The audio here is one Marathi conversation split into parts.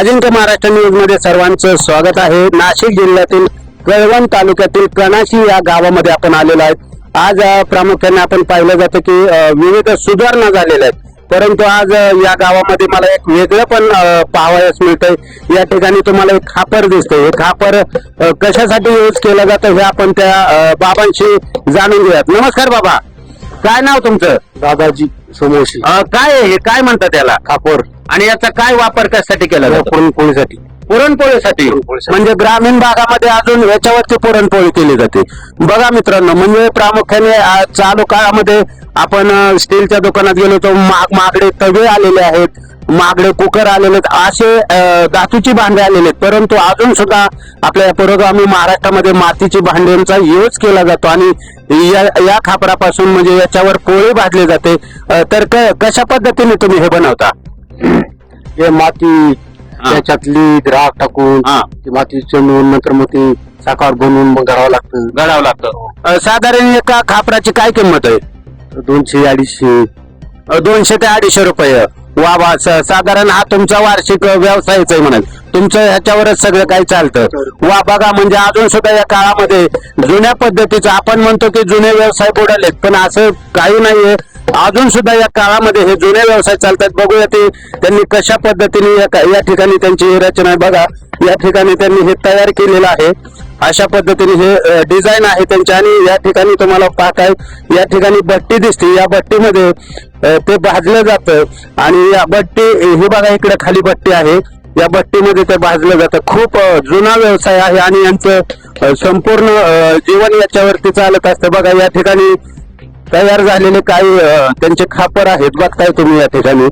अजिंक्य महाराष्ट्र न्यूजमध्ये सर्वांचं स्वागत आहे. नाशिक जिल्ह्यातील कळवण तालुक्यातील कणाशी या गावामध्ये आपण आलेलो आहेत आज प्रामुख्याने आपण पाहिलं जातं की विविध सुधारणा झालेल्या आहेत. परंतु आज या गावामध्ये मला एक वेगळं पण पाहावयास मिळतंय. या ठिकाणी तुम्हाला एक खापर दिसतंय. हे खापर कशासाठी यूज केलं जातं हे आपण त्या बाबांशी जाणून घेऊयात. नमस्कार बाबा. काय नाव तुमचं? दादाजी. समोसे अ, काय आहे हे? काय म्हणतात त्याला कापड आणि याचा काय वापर कशासाठी केला जातो? पुरणपोळीसाठी. पुरणपोळीसाठी? पुरणपोळीसाठी. म्हणजे ग्रामीण भागामध्ये अजून याच्यावरती पुरणपोळी केली जाते. बघा मित्रांनो म्हणजे प्रामुख्याने आ, चालू काळामध्ये आपण अ, स्टीलच्या दुकानात गेलो तर महाग महागडे तवे आलेले आहेत. महागडे कुकर आलेले असे धातूची भांडे आलेले आहेत. परंतु अजून सुद्धा आपल्या पुरोगामी महाराष्ट्रामध्ये मातीची भांड्यांचा यूज केला जातो आणि या या खापरापासून म्हणजे याच्यावर पोळी भाजली जाते. तर क- कशा पद्धतीने तुम्ही हे बनवता? हे माती त्याच्यातली राख टाकून हा. ती माती चणून नंतर मग ती साखर बनवून मग घडावं लागतं. गळावं लागतं. साधारण एका खापराची काय किंमत आहे? दोनशे अडीचशे. दोनशे ते अडीचशे रुपये. वा वा स- साधारण हा तुमचा वार्षिक व्यवसायच आहे म्हणाल तुमचं ह्याच्यावरच सगळं काही चालतं. वा बघा म्हणजे अजून सुद्धा या काळामध्ये जुन्या पद्धतीचं आपण म्हणतो की जुने व्यवसाय बुडालेत पण असं काही नाहीये. अजून सुद्धा या काळामध्ये हे जुने व्यवसाय चालतात. बघूया ते त्यांनी कशा पद्धतीने या या ठिकाणी त्यांची रचना आहे. बघा या ठिकाणी त्यांनी हे तयार केलेलं आहे. अशा पद्धतीने हे डिझाईन आहे त्यांच्या आणि या ठिकाणी तुम्हाला पाहताय या ठिकाणी भट्टी दिसते. या भट्टीमध्ये ते भाजलं जातं आणि या भट्टी हे बघा इकडे खाली भट्टी आहे. या भट्टीमध्ये ते भाजलं जातं. खूप जुना व्यवसाय आहे आणि यांचं संपूर्ण जीवन याच्यावरती चालत असतं. बघा या ठिकाणी तयार झालेले काही त्यांचे खापर आहेत. बघताय तुम्ही या ठिकाणी.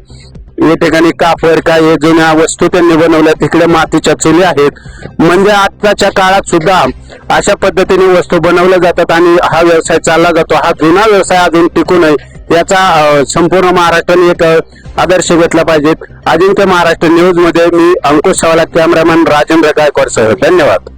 या ठिकाणी काफर काय हे जुन्या वस्तू त्यांनी बनवल्या तिकडे मातीच्या चुली आहेत. म्हणजे आताच्या काळात सुद्धा अशा पद्धतीने वस्तू बनवल्या जातात आणि हा व्यवसाय चालला जातो. हा जुना व्यवसाय अजून टिकू नये याचा संपूर्ण महाराष्ट्राने एक आदर्श घेतला पाहिजे. अजिंक्य महाराष्ट्र न्यूजमध्ये मी अंकुश सवाला कॅमेरामॅन राजेंद्र गायकवाड सह. धन्यवाद.